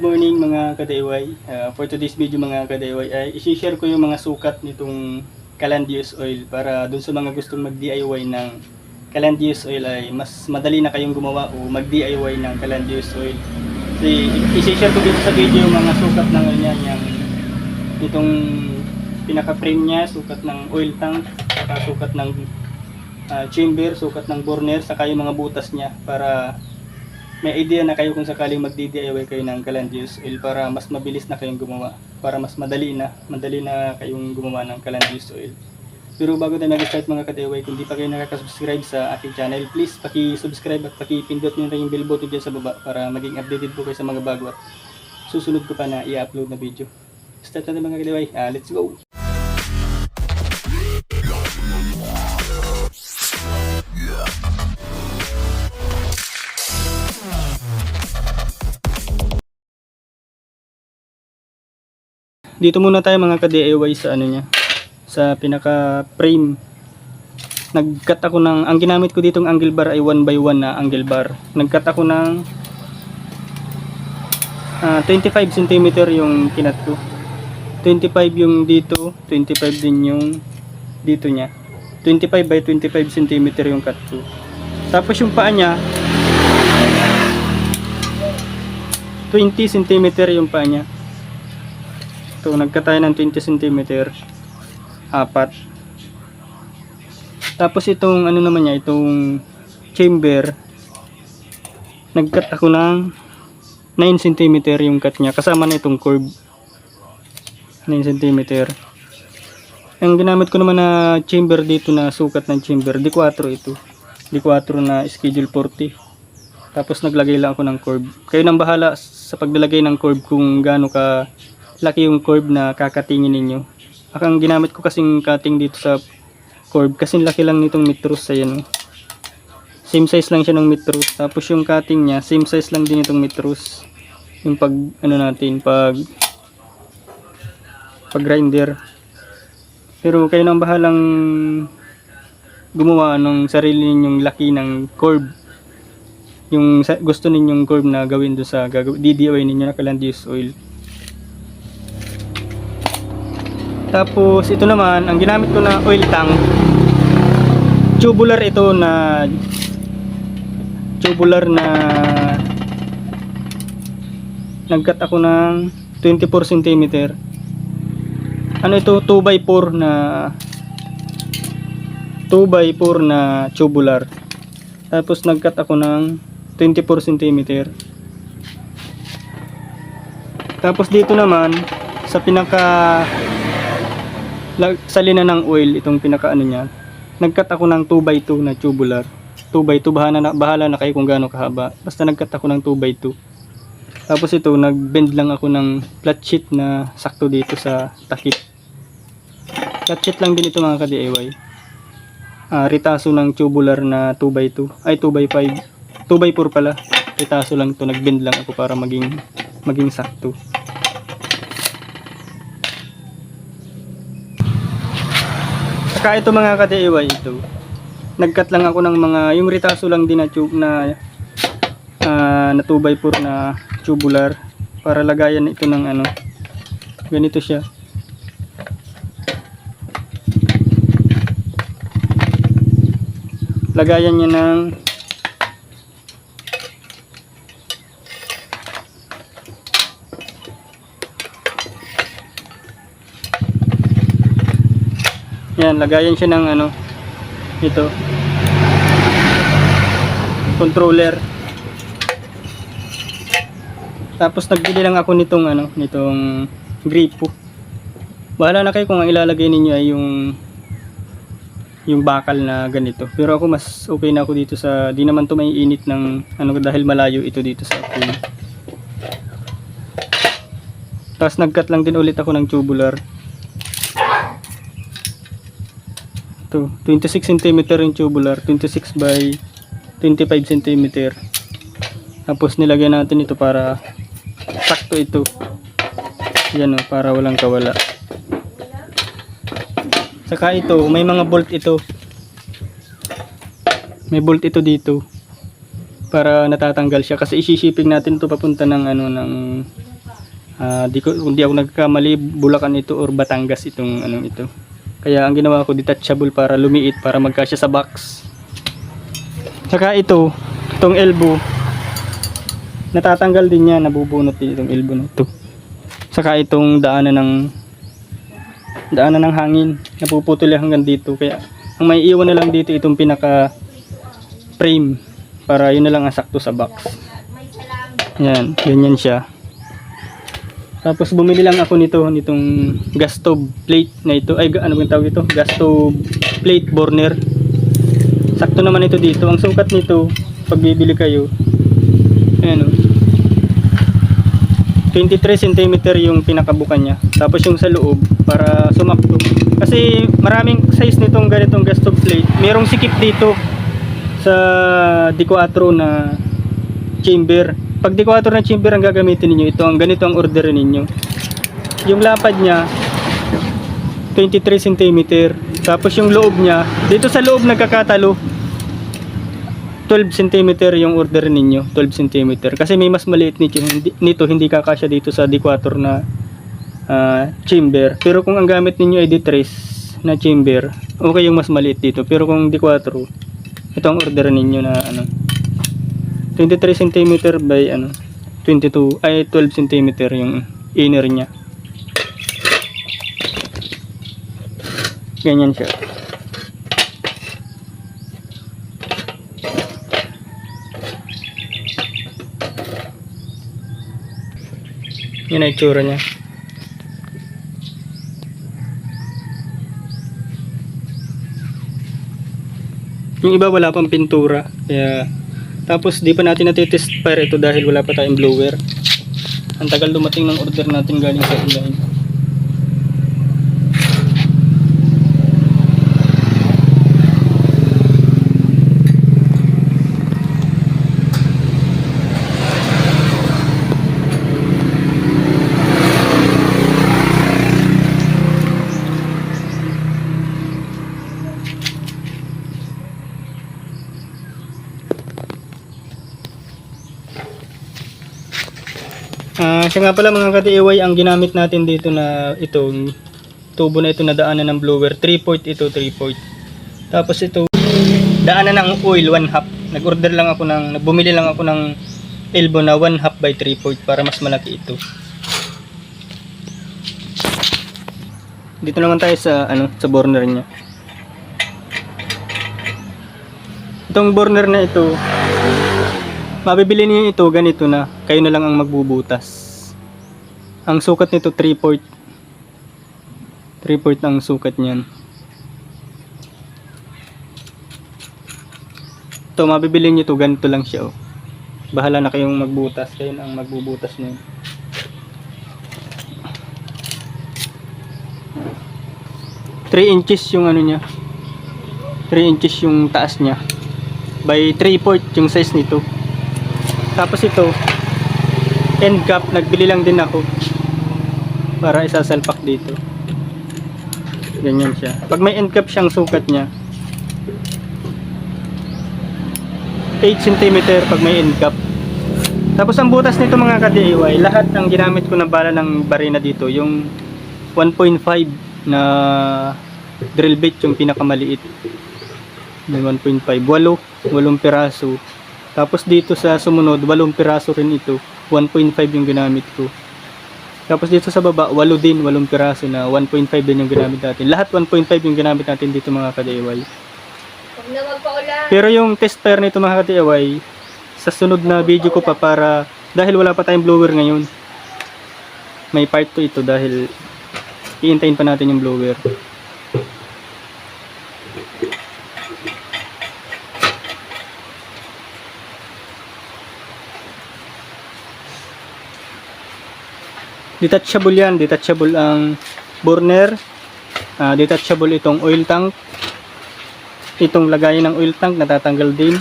Morning mga ka-DIY. Uh, for today's video mga ka-DIY ay isi-share ko yung mga sukat nitong Calandius oil para dun sa mga gustong mag-DIY ng Calandius oil ay mas madali na kayong gumawa o mag-DIY ng Calandius oil. Kasi isi-share ko dito sa video yung mga sukat ng ano yan, yung itong pinaka-frame niya, sukat ng oil tank, saka sukat ng ah, chamber, sukat ng burner, saka yung mga butas niya para may idea na kayo kung sakaling magdi-DIY kayo ng Calandius oil para mas mabilis na kayong gumawa, para mas madali na, madali na kayong gumawa ng Calandius oil. Pero bago tayo mag-start mga ka-DIY, kung di pa kayo nakaka-subscribe sa aking channel, please paki-subscribe at paki-pindot nyo rin yung bell button dyan sa baba para maging updated po kayo sa mga bago at susunod ko pa na i-upload na video. Start natin mga ka-DIY, Ah, let's go! Dito muna tayo mga ka-DIY sa ano niya, sa pinaka frame. Nag-cut ako ng, ang ginamit ko ditong angle bar ay 1 by 1 na angle bar. Nag-cut ako ng ah, 25 cm yung kinat ko. 25 yung dito, 25 din yung dito niya. 25 by 25 cm yung cut ko. Tapos yung paa niya, 20 cm yung paa niya. Ito, nagka tayo ng 20 cm. Apat. Tapos itong ano naman niya, itong chamber. Nagkat ako ng 9 cm yung cut niya. Kasama na itong curve. 9 cm. Ang ginamit ko naman na chamber dito na sukat ng chamber, D4 ito. D4 na schedule 40. Tapos naglagay lang ako ng curve. Kayo nang bahala sa paglalagay ng curve kung gaano ka laki yung curve na kakatingin ninyo. Ang ginamit ko kasing cutting dito sa curve kasi laki lang nitong metros ayan. Same size lang siya ng metros. Tapos yung cutting niya, same size lang din itong metros. Yung pag ano natin, pag pag grinder. Pero kayo nang bahalang gumawa ng sarili ninyong laki ng curve yung gusto ninyong curve na gawin do sa gagawin DDOY ninyo na Calandius oil. Tapos ito naman, ang ginamit ko na oil tank, tubular ito na tubular na nagkat ako ng 24 cm. Ano ito? 2x4 na 2x4 na tubular. Tapos nagkat ako ng 24 cm. Tapos dito naman sa pinaka lag- salina ng oil itong pinaka ano niya. Nagkat ako ng 2x2 na tubular. 2x2 bahala na, bahala na kayo kung gaano kahaba. Basta nagkat ako ng 2x2. Tapos ito nag-bend lang ako ng flat sheet na sakto dito sa takip. Flat sheet lang din ito mga ka-DIY. Ah, ritaso ng tubular na 2x2. Ay 2x5. 2x4 pala. Ritaso lang to Nag-bend lang ako para maging maging sakto. Saka ito mga ka-DIY ito. Nagkat lang ako ng mga yung ritaso lang din na tube na ah, na 2x4 na tubular para lagayan ito ng ano. Ganito siya. Lagayan niya ng Yan, lagayan siya ng ano, ito. Controller. Tapos nagbili lang ako nitong ano, nitong gripo. Bahala na kayo kung ang ilalagay ninyo ay yung yung bakal na ganito. Pero ako mas okay na ako dito sa di naman to may init ng ano dahil malayo ito dito sa akin. Tapos nagkat lang din ulit ako ng tubular. Ito, 26 cm yung tubular, 26 by 25 cm. Tapos nilagyan natin ito para sakto ito. Yan o, para walang kawala. Saka ito, may mga bolt ito. May bolt ito dito. para natatanggal siya kasi isishipping natin to papunta ng ano ng ah, di ko kung di ako nagkamali Bulacan ito or Batangas itong anong ito. Kaya ang ginawa ko detachable para lumiit para magkasya sa box. Saka ito, itong elbow natatanggal din yan, nabubunot din itong elbow na ito. Saka itong daanan ng daanan ng hangin, napuputol hanggang dito. Kaya ang may iwan na lang dito itong pinaka frame para yun na lang ang sakto sa box. Yan, ganyan siya. Tapos bumili lang ako nito, nitong gas stove plate na ito. Ay, ano bang tawag ito? Gas stove plate burner. Sakto naman ito dito. Ang sukat nito, pag bibili kayo, ayan o. 23 cm yung pinakabukan niya. Tapos yung sa loob, para sumakto. Kasi maraming size nitong ganitong gas stove plate. Merong sikip dito sa D4 na chamber. Pag D4 na chamber ang gagamitin ninyo, ito ang ganito ang order ninyo. Yung lapad niya 23 cm. Tapos yung loob niya, dito sa loob nagkakatalo 12 cm yung order ninyo, 12 cm. Kasi may mas maliit nito, hindi, nito hindi kakasya dito sa D4 na ah, chamber. Pero kung ang gamit ninyo ay D3 na chamber, okay yung mas maliit dito. Pero kung D4, ito ang order ninyo na ano 23 cm by ano 22 ay 12 cm yung inner niya. Ganyan siya. Yun ang itsura niya. Yung iba wala pang pintura kaya tapos di pa natin natitest fire ito dahil wala pa tayong blower. Ang tagal dumating ng order natin galing sa online Siya nga pala mga ka-DIY ang ginamit natin dito na itong tubo na ito na daanan ng blower. 3 point ito 3 point. Tapos ito daanan ng oil 1 half. Nag-order lang ako ng bumili lang ako ng elbow na 1 half by 3 point para mas malaki ito. Dito naman tayo sa ano sa burner niya. Itong burner na ito Mabibili niyo ito ganito na. Kayo na lang ang magbubutas. Ang sukat nito 3 point. 3 point ang sukat niyan. Ito mabibili niyo ito ganito lang siya oh. Bahala na kayong magbutas. Kayo ang magbubutas niyo. Three inches yung ano niya. 3 inches yung taas niya. By 3 point yung size nito. Tapos ito, end cap, nagbili lang din ako para isasalpak dito. Ganyan siya. Pag may end cap siyang sukat niya, 8 cm pag may end cap. Tapos ang butas nito mga ka-DIY, lahat ng ginamit ko na bala ng barina dito, yung 1.5 na drill bit yung pinakamaliit. May 1.5, 8, 8 piraso. Tapos dito sa sumunod, 8 piraso rin ito. 1.5 yung ginamit ko. Tapos dito sa baba, 8 din, 8 piraso na 1.5 din yung ginamit natin. Lahat 1.5 yung ginamit natin dito mga ka-DIY. Huwag na magpaulan. Pero yung test pair nito mga ka-DIY, sa sunod na video ko pa para, dahil wala pa tayong blower ngayon, may part 2 ito dahil iintayin pa natin yung blower. Detachable yan, detachable ang burner, ah, detachable itong oil tank, itong lagayan ng oil tank natatanggal din,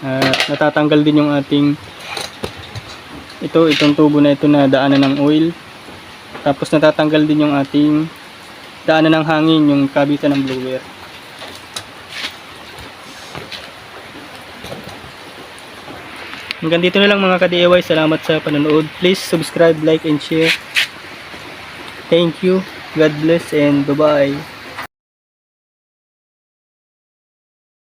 at natatanggal din yung ating ito, itong tubo na ito na daanan ng oil, tapos natatanggal din yung ating daanan ng hangin, yung kabitan ng blower. Hanggang dito na lang mga ka-DIY. Salamat sa panonood. Please subscribe, like, and share. Thank you. God bless and bye-bye.